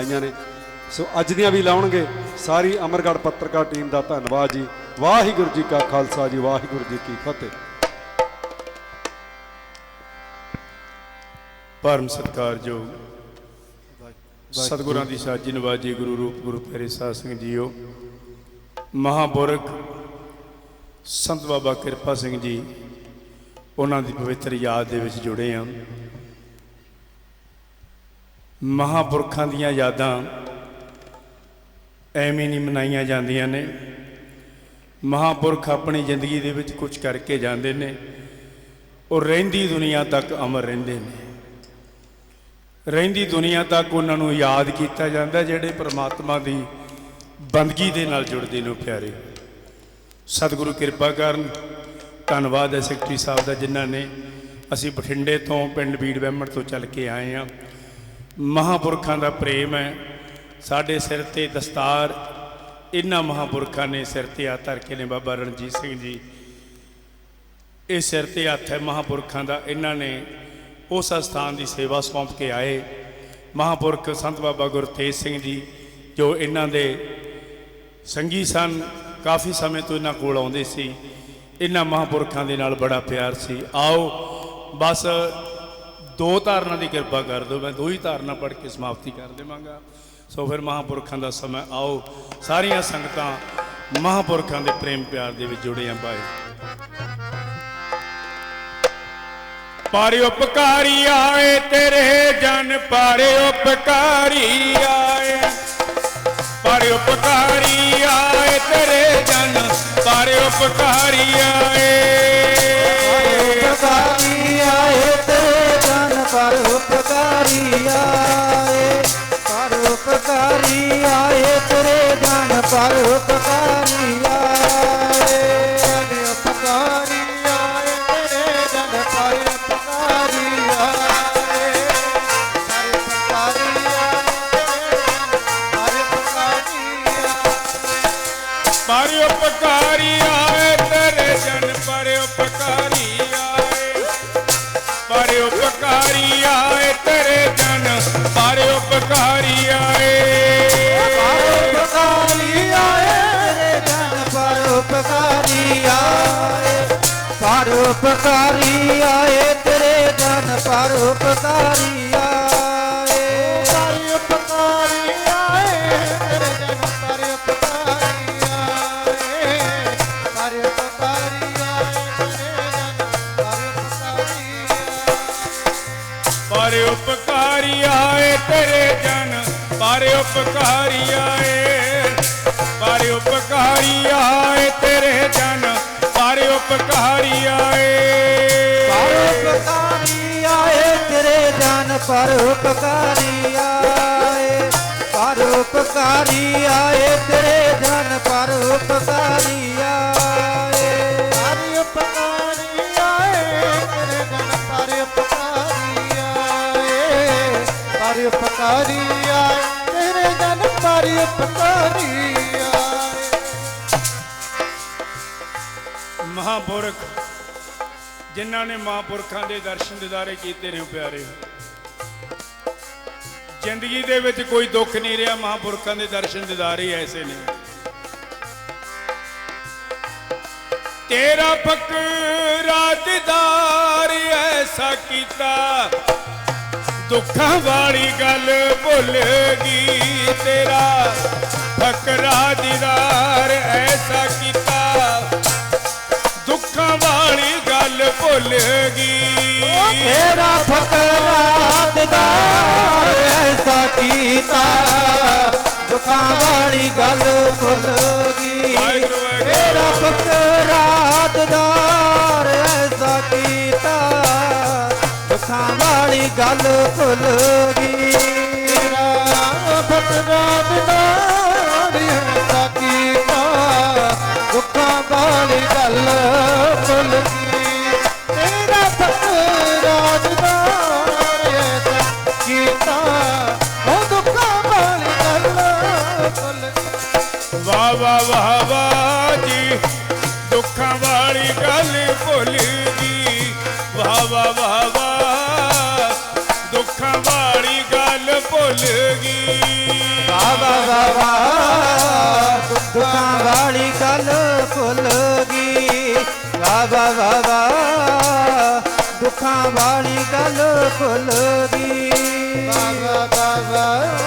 ਆਈਆਂ ਨੇ। ਸੋ ਅੱਜ ਦੀਆਂ ਵੀ ਲਾਉਣਗੇ ਸਾਰੀ ਅਮਰਗੜ੍ਹ ਪੱਤਰਕਾਰ ਟੀਮ ਦਾ ਧੰਨਵਾਦ ਜੀ। ਵਾਹਿਗੁਰੂ ਜੀ ਕਾ ਖਾਲਸਾ ਜੀ, ਵਾਹਿਗੁਰੂ ਜੀ ਕੀ ਫਤਿਹ। ਪਰਮ ਜੋ ਸਤਿਗੁਰਾਂ ਦੀ ਸਾਜੀ ਨਵਾਜੀ ਗੁਰੂ ਰੂਪ ਗੁਰੂ ਪਿਆਰੇ ਸਾਧ ਸਿੰਘ ਜੀਓ, ਮਹਾਪੁਰਖ ਸੰਤ ਬਾਬਾ ਕਿਰਪਾ ਸਿੰਘ ਜੀ, ਉਹਨਾਂ ਦੀ ਪਵਿੱਤਰ ਯਾਦ ਦੇ ਵਿੱਚ ਜੁੜੇ ਹਾਂ ਮਹਾਪੁਰਖਾਂ ਦੀਆਂ ਯਾਦਾਂ ਐਵੇਂ ਨਹੀਂ ਮਨਾਈਆਂ ਜਾਂਦੀਆਂ ਨੇ। ਮਹਾਪੁਰਖ ਆਪਣੀ ਜ਼ਿੰਦਗੀ ਦੇ ਵਿੱਚ ਕੁਝ ਕਰਕੇ ਜਾਂਦੇ ਨੇ। ਉਹ ਰਹਿੰਦੀ ਦੁਨੀਆ ਤੱਕ ਅਮਰ ਰਹਿੰਦੇ ਨੇ। ਰਹਿੰਦੀ ਦੁਨੀਆ ਤੱਕ ਉਹਨਾਂ ਨੂੰ ਯਾਦ ਕੀਤਾ ਜਾਂਦਾ, ਜਿਹੜੇ ਪ੍ਰਮਾਤਮਾ ਦੀ ਬੰਦਗੀ ਦੇ ਨਾਲ ਜੁੜਦੇ ਨੇ ਉਹ ਪਿਆਰੇ। ਸਤਿਗੁਰੂ ਕਿਰਪਾ ਕਰਨ। ਧੰਨਵਾਦ ਹੈ ਸੈਕਟਰੀ ਸਾਹਿਬ ਦਾ ਜਿਨ੍ਹਾਂ ਨੇ ਅਸੀਂ ਬਠਿੰਡੇ ਤੋਂ ਪਿੰਡ ਬੀੜ ਬਹਿਮਣ ਤੋਂ ਚੱਲ ਕੇ ਆਏ ਹਾਂ। ਮਹਾਪੁਰਖਾਂ ਦਾ ਪ੍ਰੇਮ ਹੈ। ਸਾਡੇ ਸਿਰ ਤੇ ਦਸਤਾਰ ਇਹਨਾਂ ਮਹਾਪੁਰਖਾਂ ਨੇ ਸਿਰ ਤੇ ਹੱਥ ਧਰ ਕੇ ਨੇ ਬਾਬਾ ਰਣਜੀਤ ਸਿੰਘ ਜੀ। ਇਹ ਸਿਰ ਤੇ ਹੱਥ ਹੈ ਮਹਾਪੁਰਖਾਂ ਦਾ ਇਹਨਾਂ ਨੇ ਉਸ ਸਥਾਨ ਦੀ ਸੇਵਾ ਸੌਂਪ ਕੇ ਆਏ। ਮਹਾਪੁਰਖ ਸੰਤ ਬਾਬਾ ਗੁਰਤੇਜ ਸਿੰਘ ਜੀ, ਜੋ ਇਹਨਾਂ ਦੇ ਸੰਗੀ ਸਨ, ਕਾਫੀ ਸਮੇਂ ਤੋਂ ਇਹਨਾਂ ਕੋਲ ਆਉਂਦੇ ਸੀ। ਇਹਨਾਂ ਮਹਾਪੁਰਖਾਂ ਦੇ ਨਾਲ ਬੜਾ ਪਿਆਰ ਸੀ। ਆਓ, ਬਸ ਦੋ ਧਾਰਨਾ ਦੀ ਕਿਰਪਾ ਕਰ ਦਿਓ, ਮੈਂ ਦੋ ਹੀ ਧਾਰਨਾ ਪੜ੍ਹ ਕੇ ਸਮਾਪਤੀ ਕਰ ਦੇਵਾਂਗਾ। ਸੋ ਫਿਰ ਮਹਾਪੁਰਖਾਂ ਦਾ ਸਮਾਂ, ਆਓ, ਸਾਰੀਆਂ ਸੰਗਤਾਂ ਮਹਾਪੁਰਖਾਂ ਦੇ ਪ੍ਰੇਮ ਪਿਆਰ ਦੇ ਵਿੱਚ ਜੁੜੇ ਆਂ ਭਾਈ। ਪਰ ਉਪਕਾਰੀ ਆਏ, ਤੇਰੇ ਜਨ ਪਰ ਉਪਕਾਰੀ ਆਏ। ਪਰ ਉਪਕਾਰੀ ਆਏ, ਤੇਰੇ ਜਨ ਪਰ ਉਪਕਾਰੀ ਆਏ। ਉਪਕਾਰੀ ਆਏ, ਤੇਰੇ ਜਨ ਪਰ ਉਪਕਾਰੀ ਆਏ। ਪਰ ਉਪਕਾਰੀ ਆਏ, ਤੇਰੇ ਜਨ ਪਰ ਉਪਕਾਰੀ ਆਏ। ਪਰ ਉਪਕਾਰੀ ਆਏ ਪਰ ਉਪਕਾਰੀ ਆਏ। ਪਰ ਉਪਕਾਰੀ ਆਏ, ਤੇਰੇ ਜਨ ਪਰ ਉਪਕਾਰੀ ਆਏ। ਉਪਕਾਰੀ ਆਏ ਤੇਰੇ ਜਨ ਪਰ ਉਪਕਾਰੀ ਆਏ। ਪਰ ਉਪਕਾਰੀ ਆਏ ਤੇਰੇ ਜਨ ਪਰ ਉਪਕਾਰੀ ਆਏ। ਪਰ ਉਪਕਾਰੀ ਆਏ ਤੇਰੇ ਜਨ ਪਰ ਉਪਕਾਰੀ ਆਏ। ਪਰ ਉਪਕਾਰੀ ਆਏ ਤੇਰੇ ਜਨ ਪਰ ਉਪਕਾਰੀ ਆਏ। ਪਰ ਉਪਕਾਰੀ ਆਏ ਤੇਰੇ ਜਨ ਪਰ ਉਪਕਾਰੀ ਮਹਾਪੁਰਖ, ਜਿਨ੍ਹਾਂ ਨੇ ਮਹਾਪੁਰਖਾਂ ਦੇ ਦਰਸ਼ਨ ਦਿਦਾਰੇ ਕੀਤੇ ਨੇ ਪਿਆਰੇ। ਜ਼ਿੰਦਗੀ ਦੇ ਵਿੱਚ ਕੋਈ ਦੁੱਖ ਨਹੀਂ ਰਿਹਾ, ਮਹਾਪੁਰਖਾਂ ਦੇ ਦਰਸ਼ਨ ਦਿਦਾਰੇ ਐਸੇ ਨੇ। ਤੇਰਾ ਫਕਰਾ ਦਿਦਾਰ ਐਸਾ ਕੀਤਾ ਦੁੱਖਾਂ ਵਾਲੀ ਗੱਲ ਭੁੱਲ ਗਈ ਤੇਰਾ। ਫਕਰਾ ਦਿਦਾਰ ਐਸਾ ਕੀਤਾ। ਦੁੱਖਾਂ ਵਾਲੀ ਗੱਲ ਭੁੱਲ ਗਈ ਤੇਰਾ ਫਕਰਾ ਦਿਦਾਰ ਐਸਾ ਕੀਤਾ। ਦੁੱਖਾਂ ਵਾਲੀ ਗੱਲ ਭੁੱਲ ਗਈ। ਤੇਰਾ ਫਕਰਾ ਦਿਦਾਰ करो खुलोगी वाली गल खुलगी तेरा भट राम नारी जी, दुखा वाली गल खुलगी वाह वाह वाह। ਅੱਖਾਂ ਵਾਲੀ ਗੱਲ ਭੁੱਲ ਗਈ। ਵਾ ਵਾ ਵਾ ਵਾ ਦੁੱਖਾਂ ਵਾਲੀ ਗੱਲ ਭੁੱਲ ਗਈ। ਵਾ ਵਾ ਵਾ ਵਾ ਦੁੱਖਾਂ ਵਾਲੀ ਗੱਲ ਭੁੱਲ ਗਈ। ਵਾ ਵਾ ਵਾ ਵਾ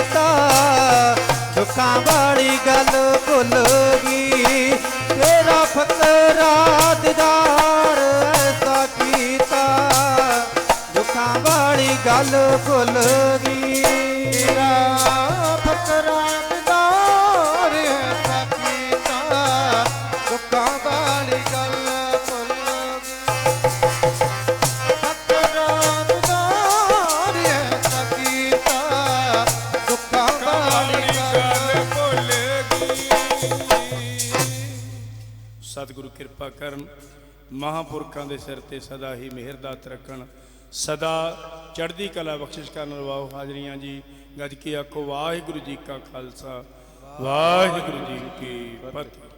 ਕੀਤਾ। ਦੁੱਖਾਂ ਵਾਲੀ ਗੱਲ ਭੁੱਲ ਗਈ। ਤੇਰਾ ਫਕਰਾ ਦੀਦਾਰ ਐਸਾ ਕੀਤਾ। ਦੁੱਖਾਂ ਵਾਲੀ ਗੱਲ ਭੁੱਲ ਗਈ। ਕਿਰਪਾ ਕਰਨ, ਮਹਾਪੁਰਖਾਂ ਦੇ ਸਿਰ ਤੇ ਸਦਾ ਹੀ ਮਿਹਰ ਦਾਤ ਰੱਖਣ। ਸਦਾ ਚੜ੍ਹਦੀ ਕਲਾ ਬਖਸ਼ਿਸ਼ ਕਰਨ ਲਵਾਓ ਹਾਜ਼ਰੀਆਂ ਜੀ। ਗੱਜ ਕੇ ਆਖੋ, ਵਾਹਿਗੁਰੂ ਜੀ ਕਾ ਖਾਲਸਾ, ਵਾਹਿਗੁਰੂ ਜੀ ਕੀ ਫਤਿਹ।